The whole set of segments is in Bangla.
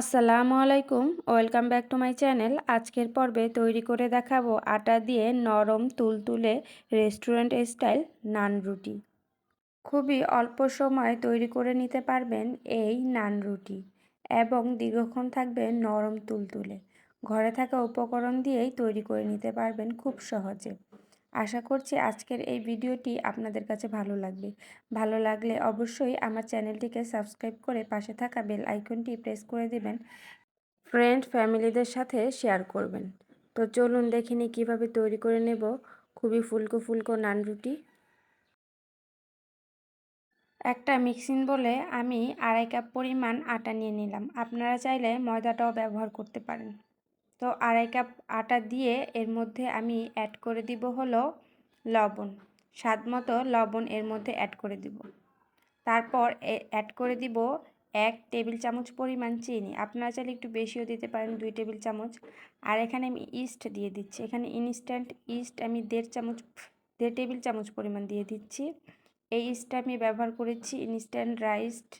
আসসালামু আলাইকুম, welcome back to my channel. আজকের পর্বে তৈরি করে দেখাবো আটা দিয়ে নরম তুলতুলে রেস্টুরেন্ট স্টাইল নান রুটি। খুবই অল্প সময় তৈরি করে নিতে পারবেন এই নান রুটি এবং দীর্ঘক্ষণ থাকবে নরম তুলতুলে। ঘরে থাকা উপকরণ দিয়েই তৈরি করে নিতে পারবেন খুব সহজে। আশা করছি আজকের এই ভিডিওটি আপনাদের কাছে ভালো লাগবে। ভালো লাগলে অবশ্যই আমার চ্যানেলটিকে সাবস্ক্রাইব করে পাশে থাকা বেল আইকনটি প্রেস করে দেবেন। ফ্রেন্ড, ফ্যামিলিদের সাথে শেয়ার করবেন। তো চলুন দেখিনি কীভাবে তৈরি করে নেব খুবই ফুলকো ফুলকো নান রুটি। একটা মিক্সিং বলে আমি আড়াই কাপ পরিমাণ আটা নিয়ে নিলাম। আপনারা চাইলে ময়দাটাও ব্যবহার করতে পারেন। তো আড়াই কাপ আটা দিয়ে এর মধ্যে আমি অ্যাড করে দিব হলো লবণ। স্বাদ মতো লবণ এর মধ্যে অ্যাড করে দিব। তারপর অ্যাড করে দিব এক টেবিল চামচ পরিমাণ চিনি। আপনারা চাইলে একটু বেশিও দিতে পারেন, দুই টেবিল চামচ। আর এখানে আমি ইস্ট দিয়ে দিচ্ছি। এখানে ইনস্ট্যান্ট ইস্ট আমি দেড় চামচ, দেড় টেবিল চামচ পরিমাণ দিয়ে দিচ্ছি। এই ইস্টটা আমি ব্যবহার করেছি ইনস্ট্যান্ট রাইসড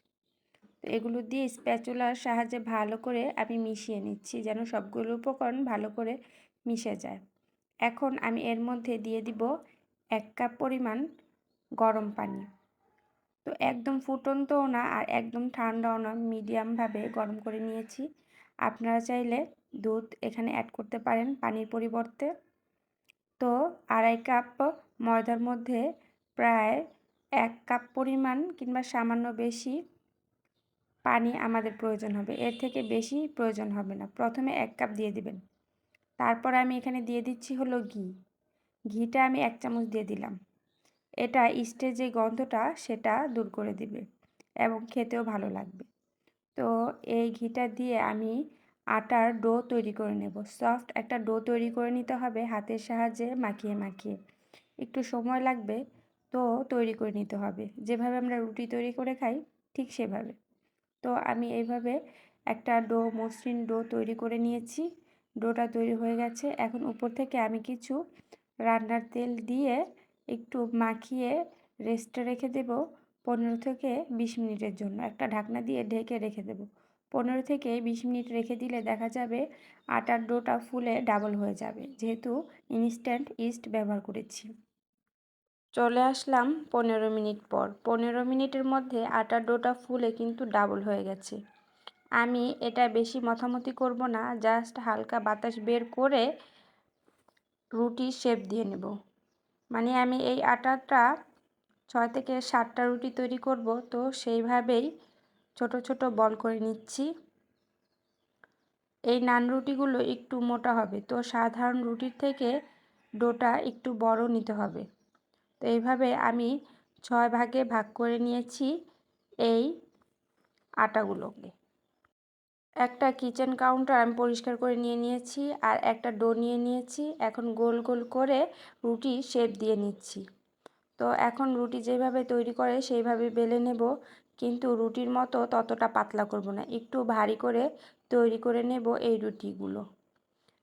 এগুলো দিয়ে স্প্যাচুলার সাহায্যে ভালো করে আমি মিশিয়ে নিচ্ছি যেন সবগুলো উপকরণ ভালো করে মিশে যায়। এখন আমি এর মধ্যে দিয়ে দিব এক কাপ পরিমাণ গরম পানি। তো একদম ফুটন্তও না আর একদম ঠান্ডাও না, মিডিয়ামভাবে গরম করে নিয়েছি। আপনারা চাইলে দুধ এখানে অ্যাড করতে পারেন পানির পরিবর্তে। তো আড়াই কাপ ময়দার মধ্যে প্রায় এক কাপ পরিমাণ কিংবা সামান্য বেশি পানি আমাদের প্রয়োজন হবে। এর থেকে বেশি প্রয়োজন হবে না। প্রথমে এক কাপ দিয়ে দিবেন। তারপর আমি এখানে দিয়ে দিচ্ছি হলো ঘি। ঘিটা আমি এক চামচ দিয়ে দিলাম। এটা ইস্টের যে গন্ধটা, সেটা দূর করে দিবে এবং খেতেও ভালো লাগবে। তো এই ঘিটা দিয়ে আমি আটার ডো তৈরি করে নেব। সফট একটা ডো তৈরি করে নিতে হবে হাতের সাহায্যে মাখিয়ে মাখিয়ে। একটু সময় লাগবে তো তৈরি করে নিতে হবে। যেভাবে আমরা রুটি তৈরি করে খাই, ঠিক সেভাবে। তো আমি এইভাবে একটা ডো, মসৃণ ডো তৈরি করে নিয়েছি। ডোটা তৈরি হয়ে গেছে। এখন উপর থেকে আমি কিছু রান্নার তেল দিয়ে একটু মাখিয়ে রেস্টে রেখে দেব পনেরো থেকে বিশ মিনিটের জন্য। একটা ঢাকনা দিয়ে ঢেকে রেখে দেব। পনেরো থেকে বিশ মিনিট রেখে দিলে দেখা যাবে আটার ডোটা ফুলে ডাবল হয়ে যাবে। যেহেতু ইনস্ট্যান্ট ইস্ট ব্যবহার করেছি। চলে আসলাম পনেরো মিনিট পর। পনেরো মিনিটের মধ্যে আটার ডোটা ফুলে কিন্তু ডাবল হয়ে গেছে। আমি এটা বেশি মথামতি করব না জাস্ট হালকা বাতাস বের করে রুটি শেপ দিয়ে নেব। মানে আমি এই আটাটা ছয় থেকে সাতটা রুটি তৈরি করব, তো সেইভাবেই ছোট ছোট বল করে নিচ্ছি। এই নান রুটিগুলো একটু মোটা হবে, তো সাধারণ রুটির থেকে ডোটা একটু বড় নিতে হবে। তো এইভাবে আমি ছয় ভাগে ভাগ করে নিয়েছি এই আটাগুলোকে। একটা কিচেন কাউন্টার আমি পরিষ্কার করে নিয়ে নিয়েছি আর একটা ডো নিয়ে নিয়েছি। এখন গোল গোল করে রুটি শেপ দিয়ে নিচ্ছি। তো এখন রুটি যেভাবে তৈরি করে সেইভাবে বেলে নেব, কিন্তু রুটির মতো ততটা পাতলা করব না। একটু ভারী করে তৈরি করে নেব এই রুটিগুলো।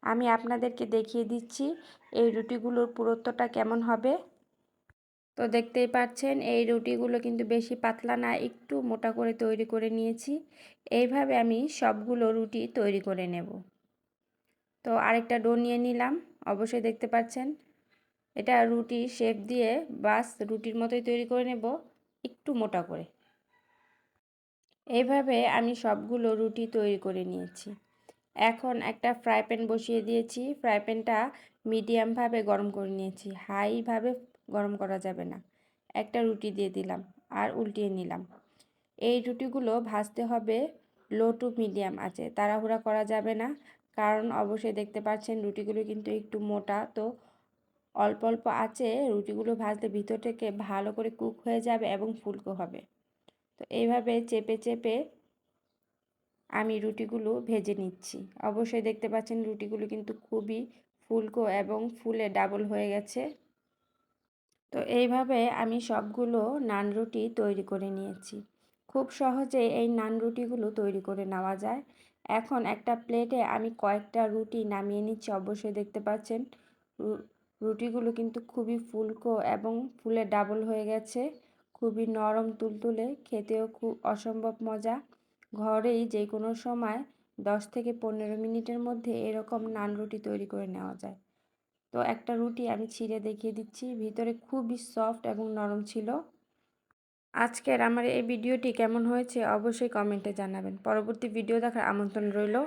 আমি আপনাদেরকে দেখিয়ে দিচ্ছি এই রুটিগুলোর পুরুত্বটা কেমন হবে। তো দেখতেই পাচ্ছেন, এই রুটিগুলো কিন্তু বেশি পাতলা না, একটু মোটা করে তৈরি করে নিয়েছি। এইভাবে আমি সবগুলো রুটি তৈরি করে নেব। তো আরেকটা ডো নিয়ে নিলাম, অবশ্যই দেখতে পাচ্ছেন। এটা রুটি শেপ দিয়ে বাস রুটির মতোই তৈরি করে নেব, একটু মোটা করে। এইভাবে আমি সবগুলো রুটি তৈরি করে নিয়েছি। এখন একটা ফ্রাই প্যান বসিয়ে দিয়েছি। ফ্রাই প্যানটা মিডিয়ামভাবে গরম করে নিয়েছি। হাইভাবে গরম করা যাবে না। একটা রুটি দিয়ে দিলাম আর উল্টিয়ে নিলাম। এই রুটিগুলো ভাজতে হবে লো টু মিডিয়াম আছে। তাড়াহুড়া করা যাবে না, কারণ অবশ্যই দেখতে পাচ্ছেন রুটিগুলো কিন্তু একটু মোটা। তো অল্প অল্প আছে, রুটিগুলো ভাজলে ভিতর থেকে ভালো করে কুক হয়ে যাবে এবং ফুলকো হবে। তো এইভাবে চেপে চেপে আমি রুটিগুলো ভেজে নিচ্ছি। অবশ্যই দেখতে পাচ্ছেন রুটিগুলো কিন্তু খুবই ফুলকো এবং ফুলে ডাবল হয়ে গেছে। তো এইভাবে আমি সবগুলো নান রুটি তৈরি করে নিয়েছি। খুব সহজে এই নান রুটিগুলো তৈরি করে নেওয়া যায়। এখন একটা প্লেটে আমি কয়েকটা রুটি নামিয়ে নিচ্ছি, অবশ্যই দেখতে পাচ্ছেন। রুটিগুলো কিন্তু খুবই ফুলকো এবং ফুলে ডাবল হয়ে গেছে। খুবই নরম তুলতুলে, খেতেও খুব অসম্ভব মজা। ঘরেই যে কোনো সময় দশ থেকে পনেরো মিনিটের মধ্যে এরকম নান রুটি তৈরি করে নেওয়া যায়। তো একটা রুটি আমি ছিঁড়ে দেখিয়ে দিচ্ছি। ভিতরে খুবই সফট এবং নরম ছিল। আজকের আমার এই ভিডিওটি কেমন হয়েছে অবশ্যই কমেন্টে জানাবেন। পরবর্তী ভিডিও দেখার আমন্ত্রণ রইল।